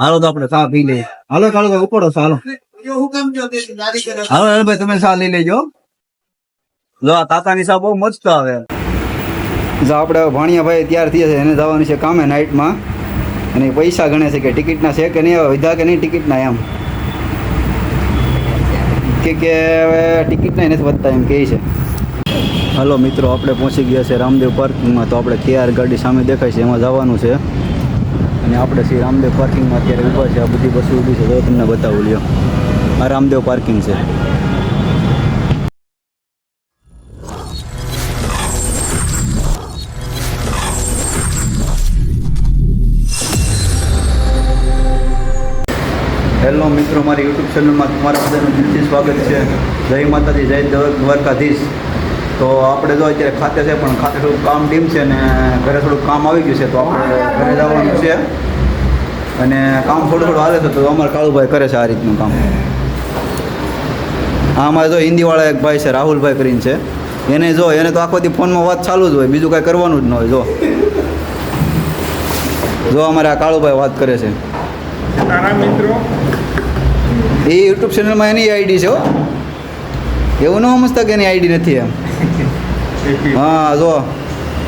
હાલો તો આપણે સા પી લઈએ. હાલો ચાલો ભાઈ ઉપડો ચાલો હાલો. હાલો ભાઈ તમે સા લઈ લેજો. જો આ તાતાની સા બહુ મસ્ત આવે. જો આપણે ભાણિયાભાઈ તૈયાર થયા છે એને જવાનું છે કામે નાઇટમાં. અને પૈસા ગણે છે કે ટિકિટના છે કે નહીં વિધા કે નહીં ટિકિટના એમ. કે કે હવે ટિકિટના નથી વધતા એમ કહે છે. હાલો મિત્રો આપણે પહોંચી ગયા છે રામદેવ પાર્કિંગમાં. તો આપણે કેઆર ગાડી સામે દેખાય છે એમાં જવાનું છે. અને આપણે શ્રી રામદેવ પાર્કિંગમાં અત્યારે ઊભા છે. આ બધી બસો ઊભી છે. તો તમને બતાવું, લ્યો. આ રામદેવ પાર્કિંગ છે. હેલો મિત્રો, મારી યુટ્યુબ ચેનલમાં તમારા બધાનું દિલથી સ્વાગત છે. જય માતાજી, જય દ્વારકાધીશ. તો આપણે જો અત્યારે ખાતે છે પણ ખાતે થોડુંક કામ ટીમ છે ને ઘરે થોડુંક કામ આવી ગયું છે તો આપણે ઘરે જવાનું છે. અને કામ થોડું થોડું હાલે છે તો અમારે કાળુભાઈ કરે છે આ રીતનું કામ. આ અમારે જો હિન્દીવાળા એક ભાઈ છે રાહુલભાઈ કરીને છે. એને જો એને તો આખો દી ફોનમાં વાત ચાલુ જ હોય બીજું કાંઈ કરવાનું જ ન હોય જો. જો અમારે આ કાળુભાઈ વાત કરે છે. મિત્રો? એ યુટ્યુબ ચેનલમાં એની આઈડી છે હો. એવું ન સમજતા કે એની આઈડી નથી એમ. હા જો.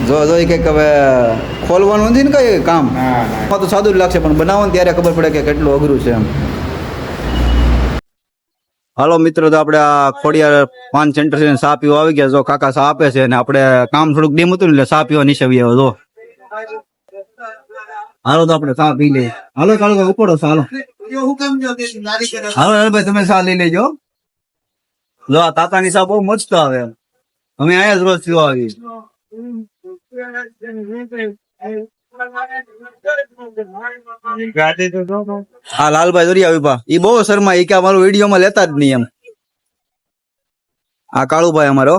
જો જો એ કંઈક હવે ખોલવાનું નથી ને કઈ કામ? ના ના. તો સાદું જ લાગશે પણ બનાવવાનું ત્યારે ખબર પડે કે કેટલું અઘરું છે એમ. હાલો મિત્રો તો આપણે આ ખોડિયાર પાન સેન્ટર છે સાપીઓ પીવા આવી ગયા. જો કાકા સા આપે છે અને આપણે કામ થોડુંક ડેમ હતું ને એટલે સા પીવા નીચે જો. હાલો તો આપણે સા પી લઈએ. હાલો ચાલો ઉપડો ચાલો હાલો. હાલો ભાઈ તમે સા લઈ લેજો. જો આ તાતાની સા બહુ મસ્ત આવે અમે અહીંયા જ રોજ પીવા આવી હા લાલભાઈ દોરી આવી વિભા એ બહુ શર્મા એ કે અમારો વિડીયોમાં લેતા જ નહીં એમ. આ કાળુભાઈ અમારો.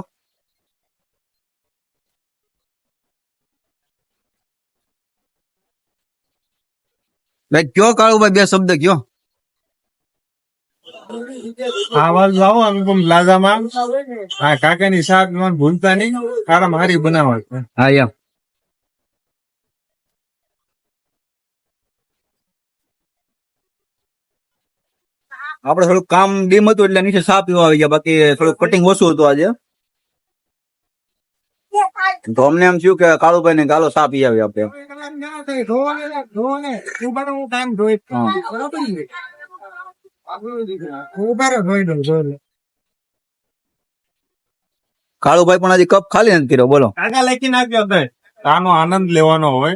ભાઈ કયો કાળુભાઈ? બે શબ્દ કયો? આવાજ લાવો અમે પણ પ્લાઝામાં આ કાકાની શાક મને ભૂલતા નહીં. તારા મારી બનાવવા હા એમ આપણે થોડું કામ ડીમ હતું એટલે નીચે સાપ પીવા આવી ગયા. બાકી થોડુંક કટિંગ ઓછું હતું આજે. તો અમને એમ થયું કે કાળુભાઈ ને ગાલો સાપ પી આવી આપણે કાળુભાઈ પણ આજે કપ ખાલી નથી કર્યો બોલો. કાકા લખી નાખ્યો આનો આનંદ લેવાનો હોય.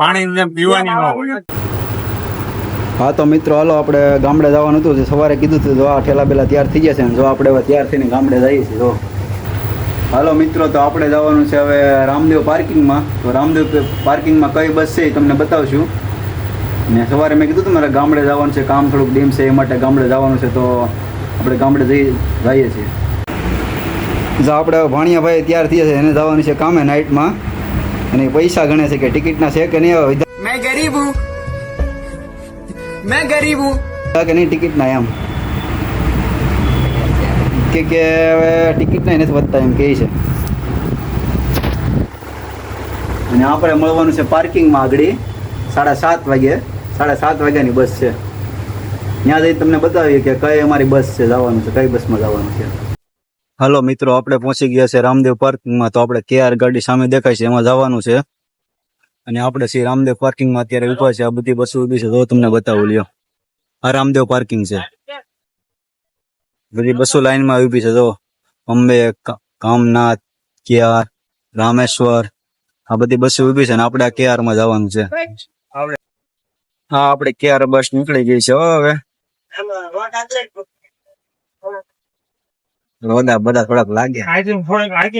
પાણી પીવાની ન હોય. હા તો મિત્રો હાલો આપણે ગામડે જવાનું હતું. સવારે કીધું હતું જો આ ઠેલા પેલા તૈયાર થઈ જશે ને જો આપણે હવે તૈયાર થઈને ગામડે જઈએ છીએ જો. હાલો મિત્રો તો આપણે જવાનું છે હવે રામદેવ પાર્કિંગમાં. તો રામદેવ પાર્કિંગમાં કઈ બસ છે એ તમને બતાવશું. ને સવારે મેં કીધું મારે ગામડે જવાનું છે કામ થોડુંક ડીમ છે એ માટે ગામડે જવાનું છે તો આપણે ગામડે જઈ જઈએ છીએ. જો આપણે ભાણિયા તૈયાર થયા છે એને જવાનું છે કામે નાઇટમાં. અને પૈસા ગણે છે કે ટિકિટના છે કે નહીં આવે મેં ગરીબ હું. મેં ગરીબ હું. કે નહીં ટિકિટના એમ? કે કે ટિકિટના નથી વધતા એમ કહે છે. અને આપણે મળવાનું છે પાર્કિંગમાં આગળ સાડા સાત વાગ્યે સાડા સાત વાગ્યાની બસ છે. ત્યાં જઈ તમને બતાવીએ કે કઈ અમારી બસ છે જવાનું છે, કઈ બસમાં જવાનું છે. હાલો મિત્રો, આપણે પહોંચી ગયા છે રામદેવ પાર્કિંગમાં, તો આપણે કેઆર ગાડી સામે દેખાય છે, એમાં જવાનું છે. અને આપણે શ્રી રામદેવ પાર્કિંગમાં અત્યારે ઊભા છે, આ બધી બસો ઊભી છે, તો તમને બતાવું, લ્યો. આ રામદેવ પાર્કિંગ છે. બધી બસો લાઈનમાં ઊભી છે, જો. અંબે કામનાથ, કેઆર, રામેશ્વર, આ બધી બસો ઊભી છે ને આપણે આ કેઆરમાં જવાનું છે. હા આપણે ક્યારે બસ નીકળી ગઈ છે હો હવે. રોદા બધા થોડાક લાગ્યા.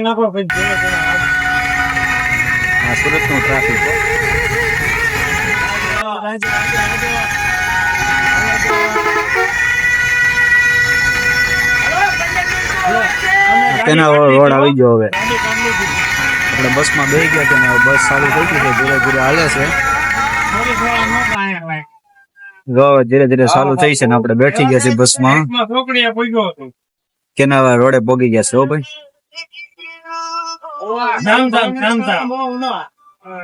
નાખો. આ સુરતનું ટ્રાફિક તેના રોડ આવી ગયો હવે. આપણે બસમાં બેસી ગયા બસ ચાલુ થઈ ગઈ છે ધીરે ધીરે હાલે છે. જો ધીરે ધીરે ચાલુ થઈ છે ને આપણે બેઠી ગયા છે બસમાં કેનાવા રોડે પોગી ગયા છે હો ભાઈ.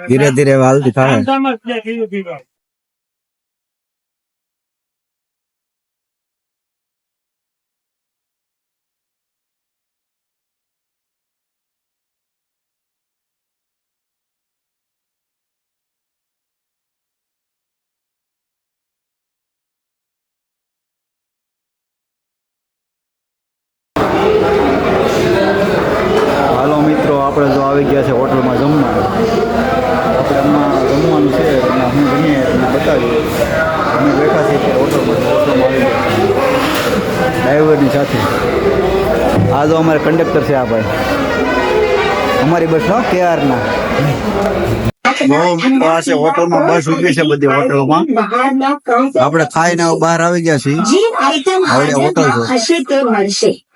ધીરે ધીરે હાલતી થાય. ડ્રાઈવરની સાથે. આ તો અમારે કંડક્ટર છે આ ભાઈ. અમારી બસનો કેઆરના. બહુ પાસે હોટલમાં બસ ઊભી છે બધી હોટલોમાં. આપણે ખાઈને બહાર આવી ગયા છીએ. આવડે હોટલ છે.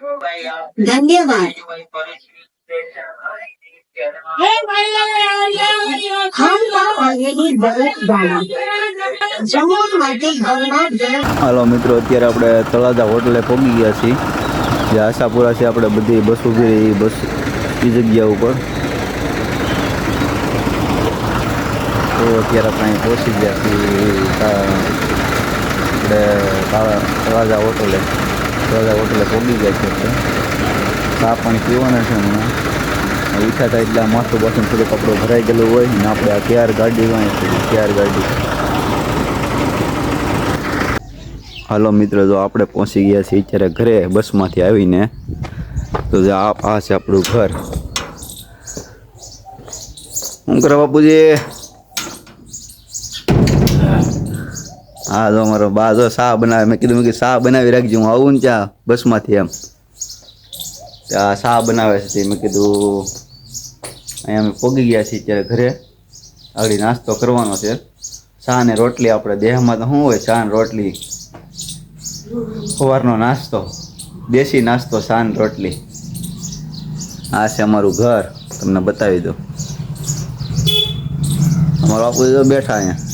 ધન્યવાદ. હાલો મિત્રો, અત્યારે આપણે તળાજા હોટલે પહોંચી ગયા છીએ. જે આશાપુરા છે આપણે બધી બસ ઊભી રહી બસ એ જગ્યા ઉપર. તો અત્યારે આપણે પહોંચી ગયા છીએ આપણે તળાજા હોટલે. તળાજા હોટલે પહોંચી ગયા છે અત્યારે. ચા પાણી પીવાના છે હમણાં. ઈચ્છા થાય એટલે આ માથું બાથું થોડું કપડું ભરાઈ ગયેલું હોય, ને આપણે આ કેઆર ગાડીમાં કેઆર ગાડી. હાલો મિત્રો, જો આપણે પહોંચી ગયા છીએ અત્યારે ઘરે બસમાંથી આવીને, તો જે આ આ છે આપણું ઘર. શું કરે બાપુજી? હા, જો અમારો બા જો શા બનાવે, મેં કીધું મેં કીધું શા બનાવી રાખજો, હું આવું ને ત્યાં બસમાંથી એમ. ત્યાં શા બનાવે છે તે મેં કીધું, અહીંયા અમે પોગી ગયા છીએ ત્યારે ઘરે. આગળ નાસ્તો કરવાનો છે. ચા ને રોટલી આપણે દેહમાં તો શું હોય? ચા ને રોટલી. સવારનો નાસ્તો. દેશી નાસ્તો સાન રોટલી. આ છે અમારું ઘર. તમને બતાવી દો અમારો જો બેઠા અહીંયા.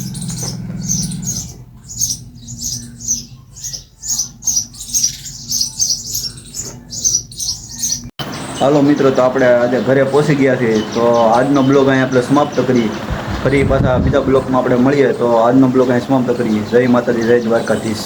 હાલો મિત્રો, તો આપણે આજે ઘરે પહોંચી ગયા છીએ. તો આજનો બ્લોગ અહીં આપણે સમાપ્ત કરીએ. ફરી પાછા બીજા બ્લોગમાં આપણે મળીએ. તો આજનો બ્લોગ અહીં સમાપ્ત કરીએ. જય માતાજી, જય દ્વારકાધીશ.